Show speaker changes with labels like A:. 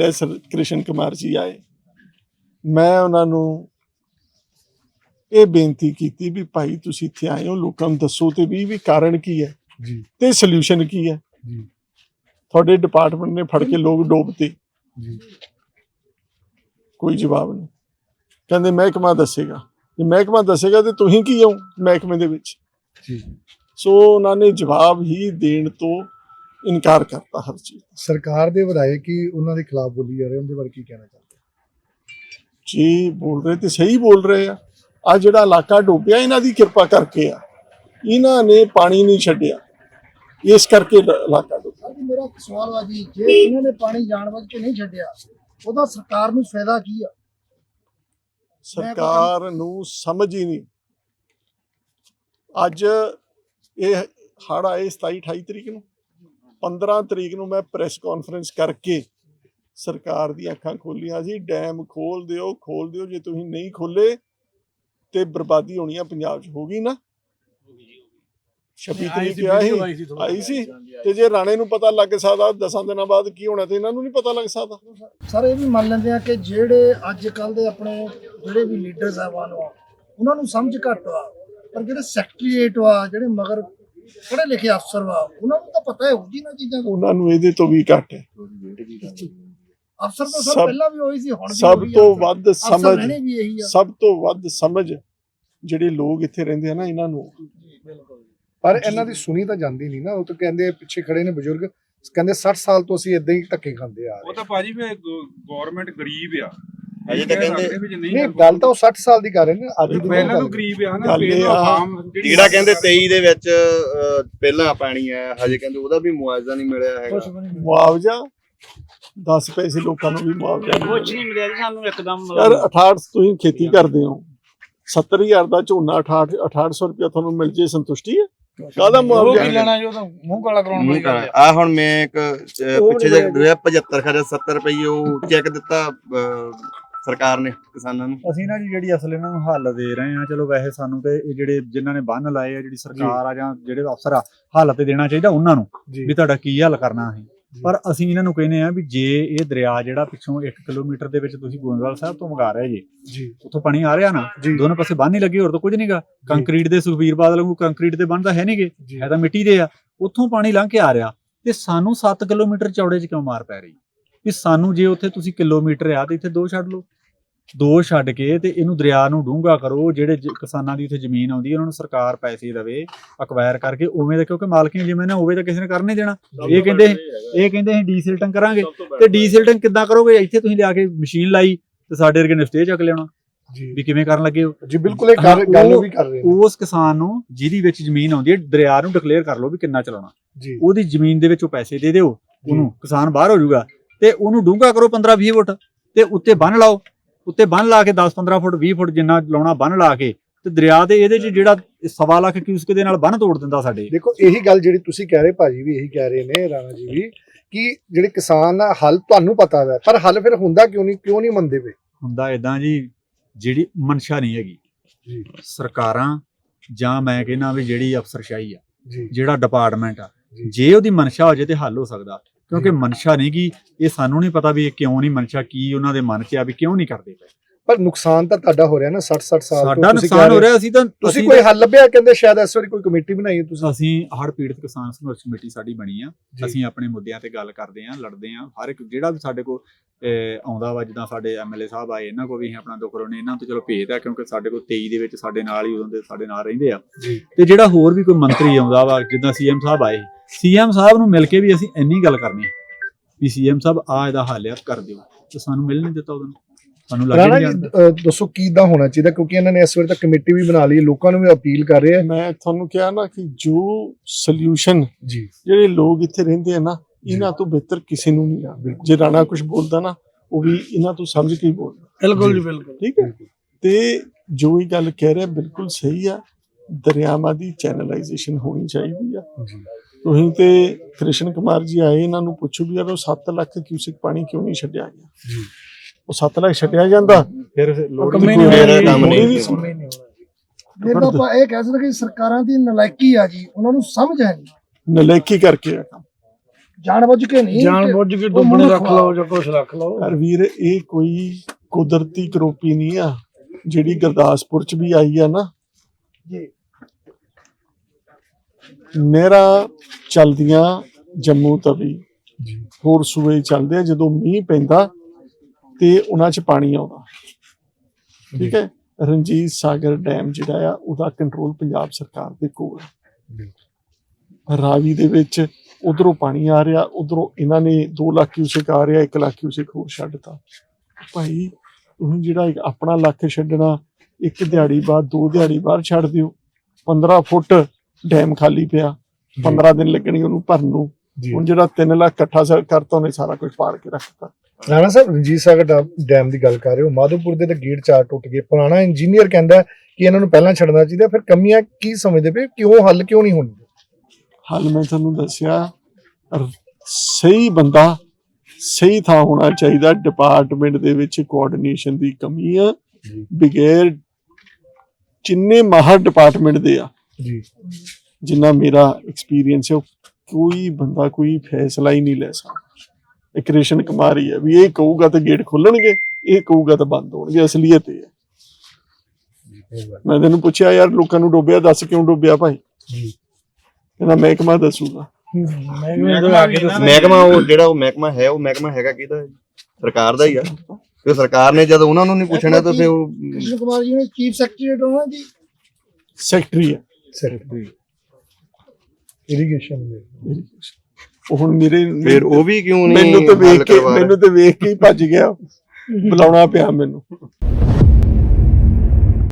A: ਹੈ ਸਰ ਕ੍ਰਿਸ਼ਨ ਕੁਮਾਰ ਜੀ ਆਏ। ਮੈਂ ਉਹਨਾਂ ਨੂੰ ਇਹ ਬੇਨਤੀ ਕੀਤੀ ਵੀ ਭਾਈ ਤੁਸੀਂ ਇੱਥੇ ਆਏ ਹੋ ਲੋਕਾਂ ਨੂੰ ਦੱਸੋ ਤੇ ਵੀ ਵੀ ਕਾਰਨ ਕੀ ਹੈ
B: ਜੀ।
A: ਤੇ ਸੋਲੂਸ਼ਨ ਕੀ ਹੈ।
B: ਜੀ।
A: ਤੁਹਾਡੇ ਡਿਪਾਰਟਮੈਂਟ ਨੇ ਫੜ ਕੇ ਲੋਕ ਡੋਬਤੇ
B: ਜੀ।
A: ਕੋਈ ਜਵਾਬ ਨਹੀਂ। ਕਹਿੰਦੇ ਮਹਿਕਮਾ ਦੱਸੇਗਾ। ਜੇ ਮਹਿਕਮਾ ਦੱਸੇਗਾ ਤੇ ਤੁਸੀਂ ਕੀ ਹੋ ਮਹਿਕਮੇ ਦੇ ਵਿੱਚ?
B: ਜੀ।
A: ਸੋ ਉਹਨਾਂ ਨੇ ਜਵਾਬ ਹੀ ਦੇਣ ਤੋਂ ਇਨਕਾਰ ਕਰਤਾ ਹਰ ਚੀਜ਼
B: ਸਰਕਾਰ ਦੇ ਵਿਧਾਇਕ ਹੀ ਉਹਨਾਂ ਦੇ ਖਿਲਾਫ ਬੋਲੀ ਜਾ ਰਹੇ? ਉਹਦੇ ਬਾਰੇ ਕੀ ਕਹਿਣਾ ਚਾਹੁੰਦੇ
A: ਜੀ ਬੋਲ ਰਹੇ ਤੇ ਸਹੀ ਬੋਲ ਰਹੇ ਆ। ਆ ਜਿਹੜਾ ਇਲਾਕਾ ਡੁੱਬਿਆ ਇਹਨਾਂ ਦੀ ਕਿਰਪਾ ਕਰਕੇ ਆ। ਇਹਨਾਂ ਨੇ ਪਾਣੀ ਨਹੀਂ ਛੱਡਿਆ। ਇਸ ਕਰਕੇ ਲ- ਇਲਾਕਾ ਡੁੱਬਿਆ
C: ਅੱਜ ਮੇਰਾ ਇੱਕ ਸਵਾਲ ਆ ਜੀ ਜੇ ਇਹਨਾਂ ਨੇ ਪਾਣੀ ਜਾਣਬੁੱਝ ਕੇ ਨਹੀਂ ਛੱਡਿਆ ਉਹਦਾ ਸਰਕਾਰ ਨੂੰ ਫਾਇਦਾ ਕੀ ਆ?
A: ਸਰਕਾਰ ਨੂੰ ਸਮਝ ਹੀ ਨਹੀਂ। ਅੱਜ ਇਹ ਹੜ੍ਹ ਆਏ 27 28 ਤਰੀਕ ਨੂੰ। 15 ਤਰੀਕ ਨੂੰ ਮੈਂ ਪ੍ਰੈਸ ਕਾਨਫਰੰਸ ਕਰਕੇ ਸਰਕਾਰ ਦੀਆਂ ਅੱਖਾਂ ਖੋਲੀਆਂ ਸੀ। ਡੈਮ ਖੋਲ ਦਿਓ ਖੋਲ ਦਿਓ। ਜੇ ਤੁਸੀਂ ਨਹੀਂ ਖੋਲੇ ਤੇ ਬਰਬਾਦੀ ਹੋਣੀ ਆ ਪੰਜਾਬ 'ਚ ਹੋ ਗਈ ਨਾ। 26 ਤਰੀਕ ਕਿਹਾ ਸੀ ਆਈ ਸੀ ਤੇ ਜੇ ਰਾਣੇ ਨੂੰ ਪਤਾ ਲੱਗ ਸਕਦਾ 10 ਦਿਨਾਂ ਬਾਅਦ ਕੀ ਹੋਣਾ ਤੇ ਇਹਨਾਂ ਨੂੰ ਨਹੀਂ ਪਤਾ ਲੱਗ ਸਕਦਾ।
C: ਸਰ ਇਹ ਵੀ ਮੰਨ ਲੈਂਦੇ ਆ ਕਿ ਜਿਹੜੇ ਅੱਜ ਕੱਲ ਦੇ ਆਪਣੇ ਜਿਹੜੇ ਵੀ ਲੀਡਰ ਸਾਹਿਬਾਨ ਆ ਉਹਨਾਂ ਨੂੰ ਸਮਝ ਘੱਟ ਆ। ਪਰ ਜਿਹੜੇ ਸੈਕਟਰੀਏਟ ਆ ਜਿਹੜੇ ਮਗਰ ਪੜ੍ਹੇ ਲਿਖੇ ਅਫਸਰ ਵਾ ਉਹਨਾਂ ਨੂੰ ਤਾਂ ਪਤਾ ਹੈ ਉਹਦੀ ਨਾ ਚੀਜ਼ਾਂ ਦਾ।
A: ਉਹਨਾਂ ਨੂੰ ਇਹਦੇ ਤੋਂ ਵੀ ਘੱਟ ਹੈ।
C: ਅਫਸਰ ਤਾਂ
A: ਸਭ-
C: ਪਹਿਲਾਂ ਵੀ ਹੋਈ ਸੀ ਹੁਣ ਵੀ
A: ਸਭ
C: ਉਹੀ।
A: ਤੋਂ ਵੱਧ
C: ਅਫਸਰ
A: ਸਮਝ
C: ਰਹਿਣੇ ਵੀ ਇਹੀ ਆ।
A: ਸਭ ਤੋਂ ਵੱਧ ਸਮਝ ਜਿਹੜੇ ਲੋਕ ਇੱਥੇ ਰਹਿੰਦੇ ਆ ਨਾ ਇਹਨਾਂ ਨੂੰ।
B: ਪਰ ਇਹਨਾਂ ਦੀ ਸੁਣੀ ਤਾਂ ਜਾਂਦੀ ਨਹੀਂ ਨਾ ਉਹ ਤਾਂ ਕਹਿੰਦੇ ਪਿੱਛੇ ਖੜੇ ਨੇ ਬਜ਼ੁਰਗ ਕਹਿੰਦੇ 60 ਸਾਲ ਤੋਂ ਅਸੀਂ ਇਦਾਂ ਹੀ ਧੱਕੇ ਖਾਂਦੇ ਆ
D: ਉਹ
B: ਰਹੇ
D: ਤਾਂ ਭਾਜੀ ਵੀ ਗਵਰਨਮੈਂਟ ਗਰੀਬ ਆ।
E: ਅਜੇ ਤਾਂ ਕਹਿੰਦੇ-
B: ਨਹੀਂ ਗੱਲ ਤਾਂ ਉਹ 60 ਸਾਲ ਦੀ ਕਰ ਰਹੇ ਨੇ ਅੱਜ ਦੀ
D: ਪਹਿਲਾਂ ਤੋਂ ਗਰੀਬ ਆ ਨਾ ਪਹਿਲਾਂ ਆਮ ਜਿਹੜੀ
E: ਜਿਹੜਾ ਕਹਿੰਦੇ 23 ਦੇ ਵਿੱਚ ਪਹਿਲਾਂ ਪਾਣੀ ਆਇਆ ਹਜੇ ਕਹਿੰਦੇ ਉਹਦਾ ਵੀ ਮੁਆਵਜ਼ਾ ਨਹੀਂ ਮਿਲਿਆ ਹੈਗਾ।
A: ਮੁਆਵਜ਼ਾ? 10 ਪੈਸੇ ਲੋਕਾਂ ਨੂੰ ਵੀ ਮੁਆਵਜ਼ਾ ਨਹੀਂ
F: ਕੁਛ ਨਹੀਂ ਮਿਲਿਆ ਜੀ ਸਾਨੂੰ ਇੱਕਦਮ
A: ਯਾਰ 68 ਤੁਸੀਂ ਖੇਤੀ ਕਰਦੇ ਹੋ। 70000 ਦਾ ਝੋਨਾ 68 6800 ਰੁਪਇਆ ਤੁਹਾਨੂੰ ਮਿਲ ਜੇ ਸੰਤੁਸ਼ਟੀ ਹੈ? ਕਾਹਦਾ
F: ਉਹ
A: ਮੁਆਵਜ਼ਾ
F: ਕੀ ਲੈਣਾ ਜੀ ਤਾਂ ਮੂੰਹ ਕਾਲਾ ਕਰਾਉਣ ਵਾਲੀ ਗੱਲ
E: ਆ। ਹੁਣ ਮੈਂ ਇੱਕ ਪਿੱਛੇ ਜੇ 75 ਖਰੇ 70 ਰੁਪਏ ਉਹ ਚੈੱਕ ਦਿੱਤਾ ਸਰਕਾਰ ਨੇ ਕਿਸਾਨਾਂ ਨੂੰ?
G: ਅਸੀਂ ਨਾ ਜੀ ਜਿਹੜੀ ਅਸਲ ਇਹਨਾਂ ਨੂੰ ਹੱਲ ਦੇ ਰਹੇ ਆ ਚਲੋ ਵੈਸੇ ਸਾਨੂੰ ਤੇ ਇਹ ਜਿਹੜੇ ਜਿਨ੍ਹਾਂ ਨੇ ਬੰਨ ਲਾਏ ਆ ਜਿਹੜੀ ਸਰਕਾਰ ਆ ਜਾਂ ਜਿਹੜੇ ਅਫਸਰ ਆ ਹੱਲ ਤੇ ਦੇਣਾ ਚਾਹੀਦਾ ਉਹਨਾਂ ਨੂੰ ਵੀ ਤੁਹਾਡਾ ਕੀ ਹੱਲ ਕਰਨਾ ਅਸੀਂ। ਪਰ ਅਸੀਂ ਇਹਨਾਂ ਨੂੰ ਕਹਿੰਦੇ ਆ ਵੀ ਜੇ ਇਹ ਦਰਿਆ ਜਿਹੜਾ ਪਿੱਛੋਂ 1 ਕਿਲੋਮੀਟਰ ਦੇ ਵਿੱਚ ਤੁਸੀਂ ਗੋਇੰਦਵਾਲ ਸਾਹਿਬ ਤੋਂ ਮੰਗਾ ਰਹੇ ਜੀ
B: ਜੀ।
G: ਉੱਥੋਂ ਪਾਣੀ ਆ ਰਿਹਾ ਨਾ ਦੋਨੋਂ ਪਾਸੇ ਬੰਨ ਹੀ ਲੱਗੇ ਹੋਰ ਤਾਂ ਕੁਝ ਨਹੀਂਗਾ ਕੰਕਰੀਟ ਦੇ ਸੁਖਬੀਰ ਬਾਦਲ ਵਾਂਗੂ ਕੰਕਰੀਟ ਦੇ ਬੰਨ ਤਾਂ ਹੈ ਨਹੀਂਗੇ ਹੈ ਤਾਂ ਮਿੱਟੀ ਦੇ ਆ। ਉੱਥੋਂ ਪਾਣੀ ਲੰਘ ਕੇ ਆ ਰਿਹਾ ਤੇ ਸਾਨੂੰ 7 ਕਿਲੋਮੀਟਰ ਚੌੜੇ 'ਚ ਕਿਉਂ ਮਾਰ ਪੈ ਰਹੀ? ਵੀ ਸਾਨੂੰ ਜੇ ਉੱਥੇ ਤੁਸੀਂ ਕਿਲੋਮੀਟਰ ਆ ਤੇ ਇੱਥੇ ਦੋ ਛੱਡ ਲਓ। ਦੋ ਛੱਡ ਕੇ ਤੇ ਇਹਨੂੰ ਦਰਿਆ ਨੂੰ ਡੂੰਘਾ ਕਰੋ ਜਿਹੜੇ ਕਿਸਾਨਾਂ ਦੀ ਉੱਥੇ ਜ਼ਮੀਨ ਆਉਂਦੀ ਹੈ ਉਹਨਾਂ ਨੂੰ ਸਰਕਾਰ ਪੈਸੇ ਦੇਵੇ ਅਕਵਾਇਰ ਕਰਕੇ ਉਵੇਂ ਦਾ ਕਿਉਂਕਿ ਮਾਲਕੀ ਜਿਵੇਂ ਨਾ ਹੋਵੇ ਤਾਂ ਕਿਸੇ ਨੇ ਕਰ ਨਹੀਂ ਦੇਣਾ। ਇਹ ਕਹਿੰਦੇ ਇਹ ਕਹਿੰਦੇ ਅਸੀਂ ਡੀਸਿਲਟਿੰਗ ਕਰਾਂਗੇ। ਤੇ ਡੀਸਿਲਟਿੰਗ ਕਿੱਦਾਂ ਕਰੋਗੇ? ਇੱਥੇ ਤੁਸੀਂ ਲਿਆ ਕੇ ਮਸ਼ੀਨ ਲਾਈ ਤੇ ਸਾਡੇ ਵਰਗੇ ਨੇ ਚੱਕ
B: ਜੀ।
G: ਵੀ ਕਿਵੇਂ ਕਰਨ ਲੱਗੇ ਹੋ?
B: ਜੀ ਬਿਲਕੁਲ ਇਹ ਗੱਲ ਵੀ ਕਰ ਰਹੇ ਨੇ।
G: ਉਸ ਕਿਸਾਨ ਨੂੰ ਜਿਹਦੀ ਵਿੱਚ ਜ਼ਮੀਨ ਆਉਂਦੀ ਹੈ ਦਰਿਆ ਨੂੰ ਡਿਕਲੇਅਰ ਕਰ ਲਓ ਵੀ ਕਿੰਨਾ ਚਲਾਉਣਾ।
B: ਜੀ।
G: ਉਹਦੀ ਜ਼ਮੀਨ ਦੇ ਵਿੱਚ ਉਹ ਪੈਸੇ ਦੇ ਦਿਓ ਉਹਨੂੰ ਕਿਸਾਨ ਬਾਹਰ ਹੋ ਜਾਊਗਾ। ਤੇ ਉਹਨੂੰ ਡੂੰਘਾ ਕਰੋ 15 20 ਫੁੱਟ ਤੇ ਉੱਤੇ ਬੰਨ ਲਾਓ ਉੱਤੇ ਬੰਨ ਲਾ ਕੇ 10 15 ਫੁੱਟ 20 ਫੁੱਟ ਜਿੰਨਾ ਲਾਉਣਾ ਬੰਨ ਲਾ ਕੇ ਤੇ ਦਰਿਆ ਦੇ ਇਹਦੇ ਚ ਜਿਹੜਾ ਸਵਾ ਲੱਖ ਕਿਊਸਕ ਦੇ ਨਾਲ ਬੰਨ ਤੋੜ ਦਿੰਦਾ ਸਾਡੇ।
B: ਦੇਖੋ ਇਹੀ ਗੱਲ ਜਿਹੜੀ ਤੁਸੀਂ ਕਹਿ ਰਹੇ ਭਾਜੀ ਵੀ ਇਹੀ ਕਹਿ ਰਹੇ ਨੇ ਰਾਣਾ ਜੀ ਵੀ ਕਿ ਜਿਹੜੇ ਕਿਸਾਨ ਆ ਹੱਲ ਤੁਹਾਨੂੰ ਪਤਾ ਹੈ ਪਰ ਹੱਲ ਫਿਰ ਹੁੰਦਾ ਕਿਉਂ ਨਹੀਂ ਕਿਉਂ ਨਹੀਂ ਮੰਨਦੇ ਪਏ?
G: ਹੁੰਦਾ ਇਦਾਂ ਜੀ ਜਿਹੜੀ ਮਨਸ਼ਾ ਨਹੀਂ ਹੈਗੀ।
B: ਜੀ।
G: ਸਰਕਾਰਾਂ ਜਾਂ ਮੈਂ ਕਹਿੰਦਾ ਵੀ ਜਿਹੜੀ ਅਫਸਰਸ਼ਾਹੀ ਆ ਜਿਹੜਾ ਡਿਪਾਰਟਮੈਂਟ ਆ
B: ਜੀ।
G: ਜੇ ਉਹਦੀ ਮਨਸ਼ਾ ਹੋ ਜੇ ਤੇ ਹੱਲ ਹੋ ਸਕਦਾ। ਕਿਉਂਕਿ ਮਨਸ਼ਾ ਨਹੀਂ ਗੀ ਇਹ ਸਾਨੂੰ ਨਹੀਂ ਪਤਾ ਵੀ ਇਹ ਕਿਉਂ ਨਹੀਂ ਮਨਸ਼ਾ ਕੀ ਉਹਨਾਂ ਦੇ ਮਨ 'ਚ ਆ ਵੀ ਕਿਉਂ ਨਹੀਂ ਕਰਦੇ ਪਏ।
B: ਪਰ ਨੁਕਸਾਨ ਤਾਂ ਤੁਹਾਡਾ ਹੋ ਰਿਹਾ ਨਾ 60 60 ਸਾਲ
G: ਸਾਡਾ
B: ਤੋਂ ਕਹਿ
G: ਨੁਕਸਾਨ ਹੋ
B: ਰਹੇ
G: ਅਸੀਂ ਤਾਂ
B: ਤੁਸੀਂ ਕੋਈ ਹੱਲ ਲੱਭਿਆ? ਕਹਿੰਦੇ ਸ਼ਾਇਦ ਇਸ ਵਾਰੀ ਕੋਈ ਕਮੇਟੀ ਬਣਾਈ ਹੈ ਤੁਸੀਂ।
G: ਅਸੀਂ ਹੜ ਪੀੜਤ ਕਿਸਾਨ ਸੰਘਰਸ਼ ਕਮੇਟੀ ਸਾਡੀ ਬਣੀ ਆ। ਅਸੀਂ ਆਪਣੇ ਮੁੱਦਿਆਂ ਤੇ ਗੱਲ ਕਰਦੇ ਆਂ ਲੜਦੇ ਆਂ। ਹਰ ਇੱਕ ਜਿਹੜਾ ਵੀ ਸਾਡੇ ਕੋਲ ਆਉਂਦਾ ਵਾ ਜਿੱਦਾਂ ਸਾਡੇ ਐਮਐਲਏ ਸਾਹਿਬ ਆਏ ਇਹਨਾਂ ਕੋਲ ਵੀ ਅਸੀਂ ਆਪਣਾ ਦੁੱਖ ਰੋਣੇ ਇਹਨਾਂ ਤੋਂ ਚਲੋ ਆ ਕਿਉਂਕਿ ਸਾਡੇ ਕੋਲ 23 ਦੇ ਵਿੱਚ ਸਾਡੇ ਨਾਲ ਹੀ ਉਦੋਂ ਦੇ ਸਾਡੇ ਨਾਲ ਰਹਿੰਦੇ ਆ। ਤੇ ਜਿਹੜਾ ਹੋਰ ਵੀ ਕੋਈ ਮੰਤਰੀ ਆਉਂਦਾ ਵਾ ਜਿੱਦਾਂ ਸੀਐਮ ਸਾਹਿਬ ਆਏ ਸੀਐਮ ਸਾਹਿਬ ਨੂੰ ਮਿਲ ਕੇ ਵੀ ਅਸੀਂ ਇੰਨੀ ਗੱਲ ਕਰਨੀ ਵੀ ਸੀਐਮ ਸਾਹਿਬ ਆ ਇਹਦਾ ਹੱਲ ਆ ਕਰ ਦਿਓ। ਤੇ ਸਾਨੂੰ ਮਿਲ ਨਹੀਂ ਦਿੱਤਾ ਉਦੋਂ ਸਾਨੂੰ ਲੱਗ
B: ਰਾਣਾ
G: ਨਹੀਂ ਜਾਂਦਾ।
B: ਦੱਸੋ ਕਿਦਾਂ ਹੋਣਾ ਚਾਹੀਦਾ? ਕਿਉਂਕਿ ਇਹਨਾਂ ਨੇ ਇਸ ਵਾਰ ਤਾਂ ਕਮੇਟੀ ਵੀ ਬਣਾ ਲਈ ਹੈ ਲੋਕਾਂ ਨੂੰ ਵੀ ਅਪੀਲ ਕਰ ਰਹੇ ਆ।
A: ਮੈਂ ਤੁਹਾਨੂੰ ਕਿਹਾ ਨਾ ਕਿ ਜੋ ਸੋਲੂਸ਼ਨ
B: ਜੀ।
A: ਜਿਹੜੇ ਲੋਕ ਇੱਥੇ ਰਹਿੰਦੇ ਆ ਨਾ ਇਹਨਾਂ ਤੋਂ ਬਿਹਤਰ ਕਿਸੇ ਨੂੰ ਨਹੀਂ ਆ। ਜੇ ਰਾਣਾ ਕੁਝ ਬੋਲਦਾ ਨਾ ਉਹ ਵੀ ਇਹਨਾਂ ਤੋਂ ਸਮਝ ਕੇ ਹੀ ਬੋਲਦਾ।
C: ਬਿਲਕੁਲ ਜੀ ਬਿਲਕੁਲ।
A: ਠੀਕ ਹੈ? ਤੇ ਜੋ ਇਹ ਗੱਲ ਕਹਿ ਰਿਹਾ ਬਿਲਕੁਲ ਸਹੀ ਆ। ਦਰਿਆਵਾਂ ਦੀ ਚੈਨਲਾਈਜੇਸ਼ਨ ਹੋਣੀ ਚਾਹੀਦੀ ਆ।
B: ਜੀ।
A: ਤੁਸੀਂ ਤੇ ਕ੍ਰਿਸ਼ਨ ਕੁਮਾਰ ਜੀ ਆਏ ਇਹਨਾਂ ਨੂੰ ਪੁੱਛੋ ਵੀ ਉਹ 7 ਲੱਖ ਕਿਊਸਿਕ ਪਾਣੀ ਕਿਉਂ ਨਹੀਂ ਛੱਡਿਆ ਗਿਆ?
B: ਜੀ।
A: ਉਹ 7 ਲੱਖ ਛੱਡਿਆ ਜਾਂਦਾ?
G: ਫਿਰ ਲੋੜ
A: ਨਹੀਂ
E: ਮੇਰਾ
A: ਹੋਣੀ,
E: ਕੰਮ ਨਹੀਂ
C: ਤਾਂ ਆਪਾਂ ਇਹ ਕਹਿ ਸਕਦੇ ਕਿ ਸਰਕਾਰਾਂ ਦੀ ਨਲਾਇਕੀ ਆ ਜੀ ਉਹਨਾਂ ਨੂੰ ਸਮਝ ਹੈ ਨਹੀਂ।
A: ਨਲਾਇਕੀ ਕਰਕੇ ਆ ਕੰਮ।
C: ਜਾਣਬੁੱਝ ਕੇ ਨਹੀਂ
F: ਜਾਣ
C: ਕਿ
F: ਬੁੱਝ ਕੇ
C: ਉਹ
F: ਡੁੱਬਣੇ ਰੱਖ ਲਓ ਜਾਂ ਕੁਛ ਰੱਖ ਲਓ।
A: ਪਰ ਵੀਰ ਇਹ ਕੋਈ ਕੁਦਰਤੀ ਕਰੋਪੀ ਨਹੀਂ ਆ। ਜਿਹੜੀ ਗੁਰਦਾਸਪੁਰ ਚ ਵੀ ਆਈ ਆ ਨਾ
C: ਜੀ।
A: ਨਹਿਰਾਂ ਚਲਦੀਆਂ ਜੰਮੂ ਤਵੀ ਹੋਰ ਸੂਏ ਚੱਲਦੇ ਆ ਜਦੋਂ ਮੀਂਹ ਪੈਂਦਾ ਤੇ ਉਹਨਾਂ 'ਚ ਪਾਣੀ ਆਉਂਦਾ। ਠੀਕ ਹੈ? ਰਣਜੀਤ ਸਾਗਰ ਡੈਮ ਜਿਹੜਾ ਆ ਉਹਦਾ ਕੰਟਰੋਲ ਪੰਜਾਬ ਸਰਕਾਰ ਦੇ ਕੋਲ ਹੈ ਰਾਵੀ ਦੇ ਵਿੱਚ ਉਧਰੋਂ ਪਾਣੀ ਆ ਰਿਹਾ ਉਧਰੋਂ ਇਹਨਾਂ ਨੇ 2 ਲੱਖ ਕਿਊਸੇਕ ਆ ਰਿਹਾ 1 ਲੱਖ ਕਿਊਸੇਕ ਹੋਰ ਛੱਡਤਾ। ਭਾਈ ਤੁਸੀਂ ਜਿਹੜਾ ਆਪਣਾ ਲੱਖ ਛੱਡਣਾ ਇੱਕ ਦਿਹਾੜੀ ਬਾਅਦ ਦੋ ਦਿਹਾੜੀ ਬਾਅਦ ਛੱਡ ਦਿਓ। 15 ਫੁੱਟ ਡੈਮ ਖਾਲੀ ਪਿਆ 15 ਦਿਨ ਲੱਗਣਗੇ ਉਹਨੂੰ ਭਰਨ ਨੂੰ। ਹੁਣ ਜਿਹੜਾ 3 ਲੱਖ ਇਕੱਠਾ ਕਰਤਾ ਉਹਨੇ ਸਾਰਾ ਕੁਝ ਪਾੜ ਕੇ ਰੱਖਤਾ।
B: ਰਾਣਾ ਸਾਹਿਬ ਰਣਜੀਤ ਸਾਗਰ ਡੈਮ ਦੀ ਗੱਲ ਕਰ ਰਹੇ ਹੋ। ਮਾਧੋਪੁਰ ਦੇ ਤਾਂ ਗੇਟ ਚਾਰ ਟੁੱਟ ਗਏ। ਪੁਰਾਣਾ ਇੰਜੀਨੀਅਰ ਕਹਿੰਦਾ ਕਿ ਇਹਨਾਂ ਨੂੰ ਪਹਿਲਾਂ ਛੱਡਣਾ ਚਾਹੀਦਾ। ਫਿਰ ਕਮੀਆਂ ਕੀ ਸਮਝਦੇ ਪਏ ਕਿਉਂ ਹੱਲ ਕਿਉਂ ਨਹੀਂ ਹੁੰਦੇ
A: ਹਾਲ ਮੈਂ ਤੁਹਾਨੂੰ ਦੱਸਿਆ ਸਹੀ ਬੰਦਾ ਸਹੀ ਥਾਂ ਹੋਣਾ ਚਾਹੀਦਾ। ਡਿਪਾਰਟਮੈਂਟ ਦੇ ਵਿੱਚ ਕੋਆਰਡੀਨੇਸ਼ਨ ਦੀ ਕਮੀ ਆ। ਬਗੈਰ ਜਿੰਨੇ ਮਾਹਰ ਡਿਪਾਰਟਮੈਂਟ ਦੇ ਆ
B: ਜੀ।
A: ਜਿੰਨਾ ਮੇਰਾ ਐਕਸਪੀਰੀਅੰਸ ਹੈ ਕੋਈ ਬੰਦਾ ਕੋਈ ਫੈਸਲਾ ਹੀ ਨਹੀਂ ਲੈ ਸਕਦਾ। ਇੱਕ ਰੇਸ਼ਨ ਕੁਮਾਰ ਹੀ ਹੈ ਵੀ ਇਹ ਕਹੂਗਾ ਤਾਂ ਗੇਟ ਖੋਲਣਗੇ ਇਹ ਕਹੂਗਾ ਤਾਂ ਬੰਦ ਹੋਣਗੇ ਅਸਲੀਅਤ ਇਹ ਹੈ। ਮੈਂ ਤੈਨੂੰ ਪੁੱਛਿਆ ਯਾਰ ਲੋਕਾਂ ਨੂੰ ਡੋਬਿਆ ਦੱਸ ਕਿਉਂ ਡੋਬਿਆ ਭਾਈ?
B: ਜੀ।
A: ਕਹਿੰਦਾ ਮਹਿਕਮਾ ਦੱਸੂਗਾ।
F: ਮੈਂ ਕਿਹਾ ਜਦੋਂ ਆ ਕੇ ਦੱਸੋ
E: ਮਹਿਕਮਾ ਉਹ ਜਿਹੜਾ ਉਹ ਮਹਿਕਮਾ ਹੈ ਉਹ ਮਹਿਕਮਾ ਹੈਗਾ ਕਿਹਦਾ? ਸਰਕਾਰ ਦਾ ਹੀ ਆ। ਫਿਰ ਸਰਕਾਰ ਨੇ ਜਦੋਂ ਉਹਨਾਂ ਨੂੰ ਨਹੀਂ ਪੁੱਛਣਾ ਤਾਂ ਫਿਰ ਉਹ
C: ਕ੍ਰਿਸ਼ਨ ਕੁਮਾਰ ਜੀ ਨੇ ਚੀਫ ਸੈਕਟਰੀ ਹੋਣਾ ਜੀ।
A: ਸੈਕਟਰੀ ਹੈ।
B: ਸੈਕਟਰੀ ਇਰੀਗੇਸ਼ਨ ਦੇ
A: ਉਹ ਹੁਣ ਮੇਰੇ
E: ਫਿਰ ਉਹ ਵੀ ਕਿਉਂ ਨਹੀਂ
A: ਮੈਨੂੰ ਤੇ ਵੇਖ ਕੇ? ਮੈਨੂੰ ਤੇ ਵੇਖ ਕੇ ਹੀ ਭੱਜ ਗਿਆ। ਬੁਲਾਉਣਾ ਪਿਆ ਮੈਨੂੰ।